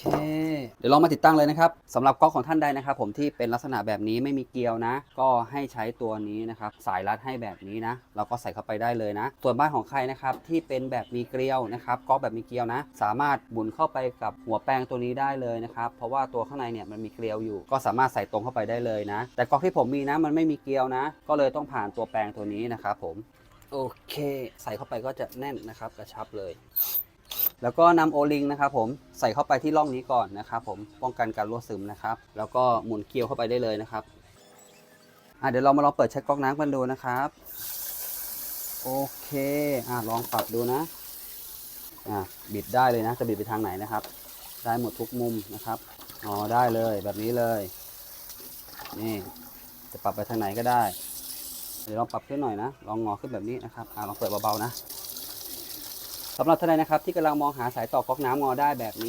เค เดี๋ยวลองมาติดตั้งเลยนะครับสำหรับก๊อกของท่านใดนะครับ ผมที่เป็นลักษณะแบบนี้ไม่มีเกลียวนะ ก็ให้ใช้ตัวนี้นะครับ สายรัดให้แบบนี้นะ เราก็ใส่เข้าไปได้เลยนะ ส่วนบ้านของใครนะครับที่เป็นแบบมีเกลียวนะครับก๊อกแบบมีเกลียวนะ สามารถหมุนเข้าไปกับหัวแปรงตัวนี้ได้เลยนะครับเพราะว่าตัวข้างในเนี่ยมันมีเกลียวอยู่ ก็สามารถใส่ตรงเข้าไปได้เลยนะ แต่ก๊อกที่ผมมีนะ มันไม่มีเกลียวนะ ก็เลยต้องผ่านตัวแปรงตัวนี้นะครับผมโอเค ใส่เข้าไปก็จะแน่นนะครับกระชับเลย แล้วก็นำโอลิงนะครับผม ใส่เข้าไปที่ร่องนี้ก่อนนะครับผมป้องกันการรั่วซึมนะครับ แล้วก็หมุนเกลียวเข้าไปได้เลยนะครับอะเดี๋ยวเรามาลองเปิดเช็คก๊อกน้ำกันดูนะครับ โอเคอะลองปรับดูนะอะบิดได้เลยนะจะบิดไปทางไหนนะครับ ได้หมดทุกมุมนะครับอ๋อได้เลยแบบนี้เลย นี่ จะปรับไปทางไหนก็ได้ เดี๋ยวลองปรับขึ้นหน่อยนะ ลองงอขึ้นแบบนี้นะครับอะลองเปิดเบาๆนะ สำหรับท่านใดนะครับที่กำลังมองหาสายต่อก๊อกน้ำงอได้แบบนี้